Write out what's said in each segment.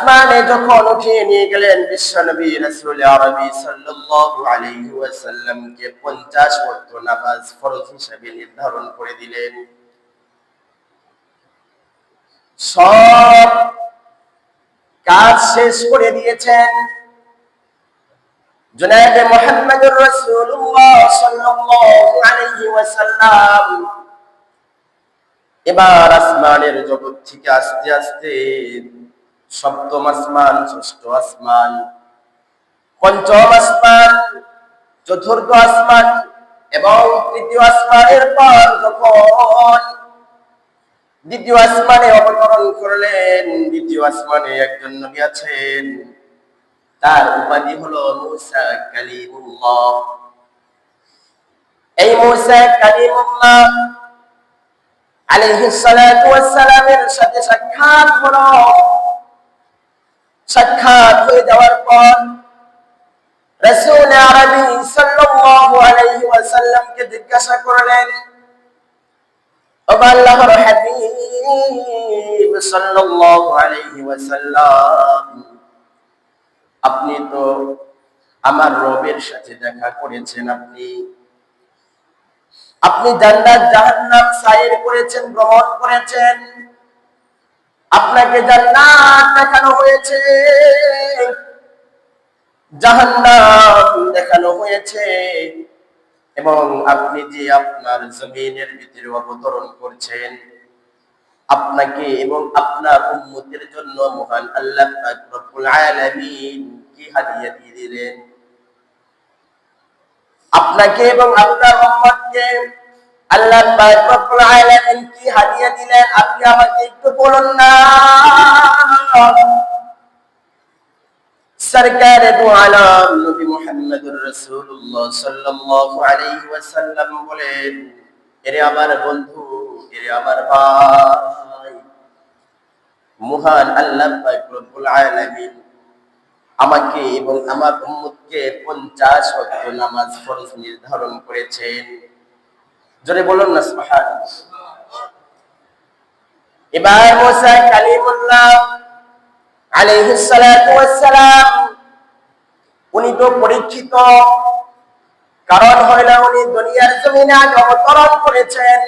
আসমানে যখন উঠিয়ে নিয়ে গেলেন বিশ্বনবী রাসূল আরবি সাল্লাল্লাহু আলাইহি ওয়াসাল্লামকে 50 ওয়াক্ত নামাজ ফরজ হিসেবে নির্ধারণ করে দিলেন। সব কাজ শেষ করে দিয়েছেন। জনাব মুহাম্মদুর রাসূলুল্লাহ সাল্লাল্লাহু আলাইহি ওয়াসাল্লাম এবার আসমানের জগৎ থেকে আস্তে আস্তে সপ্তম আসমান, ষষ্ঠ আসমান। পঞ্চম আসমান, চতুর্থ আসমান এবং তৃতীয় আসমানের পর যখন দ্বিতীয় আসমানে অবতরণ করলেন, দ্বিতীয় আসমানে একজন নবী আছেন। তার উপাধি হলো মুসা কালিমুল্লাহ। এই মুসা কালিমুল্লাহ আলাইহিস সালাতু ওয়াস সালামের সাথে সাক্ষাৎ হলো। সাক্ষাৎ হয়ে যাওয়ার পর রাসূল আরবি সাল্লাল্লাহু আলাইহি ওয়াসাল্লামকে জিজ্ঞাসা করলেন আল্লাহর হাবিব সাল্লাল্লাহু আলাইহি ওয়াসাল্লাম, আপনি তো আমার রবের সাথে দেখা করেছেন আপনি। আপনি জান্নাত জাহান্নাম সাইর করেছেন ভ্রমণ করেছেন। আপনাকে জান্নাত দেখানো হয়েছে। জাহান্নাম দেখানো হয়েছে। এবং আপনি যে আপনার জমিনের ভিতরে অবতরণ করছেন, আপনাকে এবং আপনার উম্মতের জন্য মহান আল্লাহ রব্বুল আলামিন কি হাদিয়া দিয়ে দিলেন? আপনাকে এবং আপনার উম্মতকে আল্লাহ কি হাদিয়া দিলেন? আপনি আমাকে একটু বলুন না। ভাই, মহান আল্লাহ আমাকে এবং আমার উম্মতকে 50 ওয়াক্ত নামাজ ফরজ নির্ধারণ করেছেন। জোরে বলুন না, সুবহানাল্লাহ। এবার মুসা কালিমুল্লাহ আলাইহিস সালাতু ওয়াস সালাম উনি তো পরীক্ষিত। কারণ হইল উনি দুনিয়ার জমিনে আগে অবতরণ করেছেন।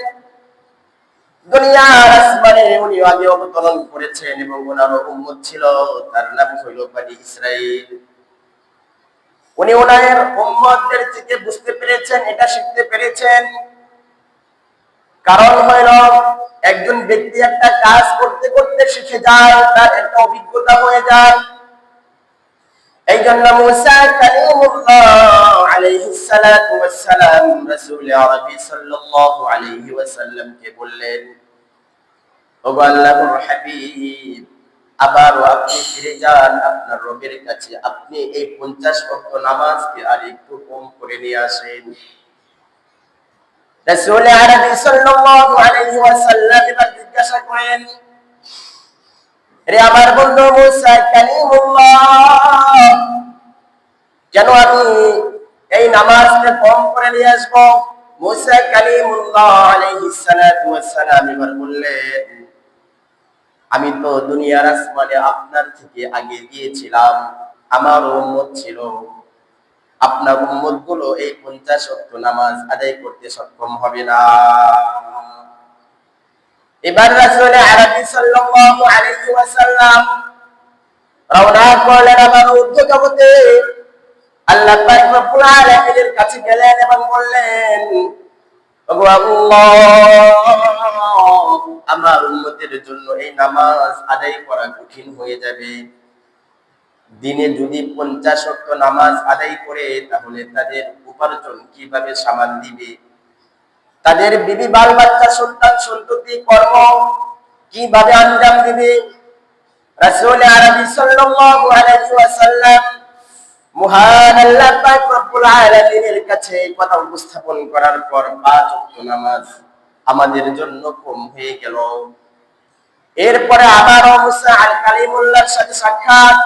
দুনিয়ার আসমানে উনি আগে অবতরণ করেছেন এবং ওনার উম্মত ছিল, তার নাম হইল বানি ইসরাইল উনি ওনার উম্মতদের থেকে বুঝতে পেরেছেন, এটা শিখতে পেরেছেন। কারণ হইল একজন ব্যক্তি একটা কাজ করতে করতে শিখে যায়, তার একটা অভিজ্ঞতা হয়ে যায়। এই জন্য আবার আপনি ফিরে যান, আপনার রবের কাছে আপনি এই 50 ওয়াক্ত নামাজকে আর একটু কম করে নিয়ে আসেন। রাসূল আরবি সাল্লাল্লাহু আলাইহি জিজ্ঞাসা করেন, রে আমার বন্ধু মুসা কালিমুল্লাহ, কেন আমি এই নামাজকে কম করে নিয়ে আসব? মুসা কালিমুল্লাহ আলাইহিস সালাতু ওয়াস সালাম এবার বললেন, আমি তো দুনিয়ার আসমানে আপনার থেকে আগে গিয়েছিলাম, আমার উম্মত ছিল আপনার উম্মতগুলো এই পঞ্চাশ অক্ট নামাজ আদায় করতে সক্ষম হবে না। এবার রাসূল আরবি সাল্লাল্লাহু আলাইহি ওয়াসাল্লাম রওনা করলেন আমার ঊর্ধ্ব জগতে। আল্লাহ পাক রব্বুল আলামিনের কাছে গেলেন এবং বললেন, ওগো আল্লাহ, আমার উম্মতের জন্য এই নামাজ আদায় করা কঠিন হয়ে যাবে। দিনে যদি পঞ্চাশ নামাজ আদায় করে, তাহলে তাদের উপার্জন কীভাবে সামাল দিবে? তাদের বিবি বাল বাচ্চা সন্তান সন্ততি কর্ম কীভাবে আঞ্জাম দিবে? আমাদের জন্য কম হয়ে গেল। এরপরে আবারও মুসা আল সাথে সাক্ষাৎ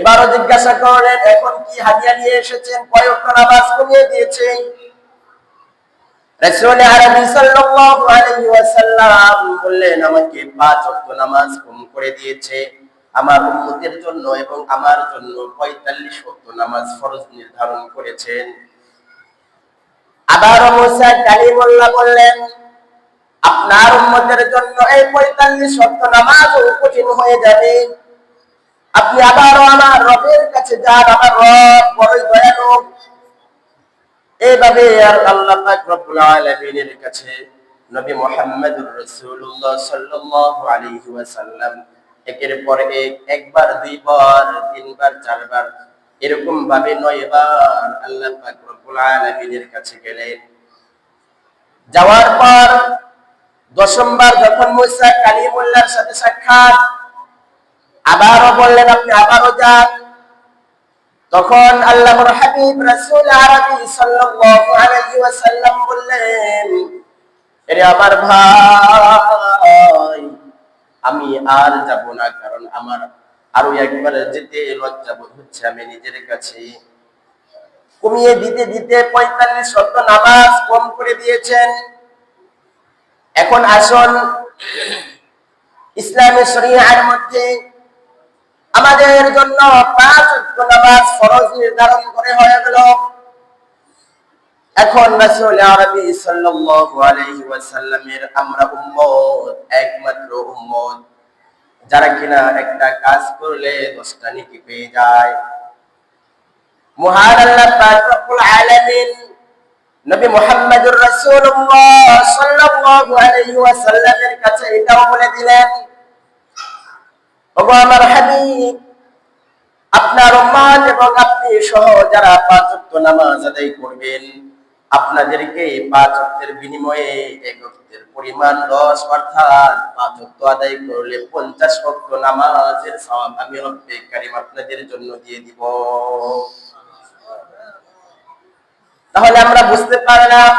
এবারও জিজ্ঞাসা করলেন এখন কি হাদিয়া নিয়ে এসেছেন? কয়েক নামাজ কমিয়ে দিয়েছে। নির্ধারণ করেছেন। কালিমুল্লাহ বললেন, আপনার জন্য এই পঁয়তাল্লিশ নামাজ কঠিন হয়ে যাবে। আপনি আবারও আমার রবের কাছে যান, আমার রব বড়ই দয়ালু। এইভাবে আল্লাহ রব্বুল কাছে নবী মুহাম্মদুর রাসূলুল্লাহ সাল্লাল্লাহু আলাইহি ওয়াসাল্লাম একের পর এক, একবার, দুইবার, তিনবার, চারবার এরকম ভাবে নয়বার আল্লাহ পাক কাছে গেলেন। যাওয়ার পর দশমবার যখন মুসা কালিমুল্লাহর সাথে সাক্ষাৎ আবারও বললেন আপনি, আবারও যান। তখন আল্লাহর হাবিব রাসূল সাল্লাল্লাহু আলাইহি ওয়াসাল্লাম বললেন, এরে আমার ভাই, আমি আর যাব না, কারণ আমার আরও একবার যেতে লজ্জা বোধ হচ্ছে, আমি নিজের কাছে কমিয়ে দিতে দিতে পঁয়তাল্লিশ শত নামাজ কম করে দিয়েছেন। এখন আসুন ইসলামের শরিয়ার মধ্যে আমাদের জন্য পাঁচ নামাজ ফরজ নির্ধারণ করে হয়ে গেল। এখন সাল্লাল্লাহু আলাইহি ওয়াসাল্লামের আমরা উম্মত, একমাত্র উম্মত। যারা কিনা একটা কাজ করলে দশটা নেকি পেয়ে যায়। মহান আল্লাহ নবী মুহাম্মদুর রাসূলুল্লাহ কাছে এটাও বলে দিলেন আপনার এবং আপনি সহ যারা পাঁচ নামাজ আদায় করবেন, আপনাদেরকে এই পাঁচ ওয়াক্তের বিনিময়ে এক পরিমাণ দশ, অর্থাৎ পাঁচ আদায় করলে পঞ্চাশ ওয়াক্ত নামাজের সওয়াব আমি রব্বে আপনাদের জন্য দিয়ে দিব। তাহলে আমরা বুঝতে পারলাম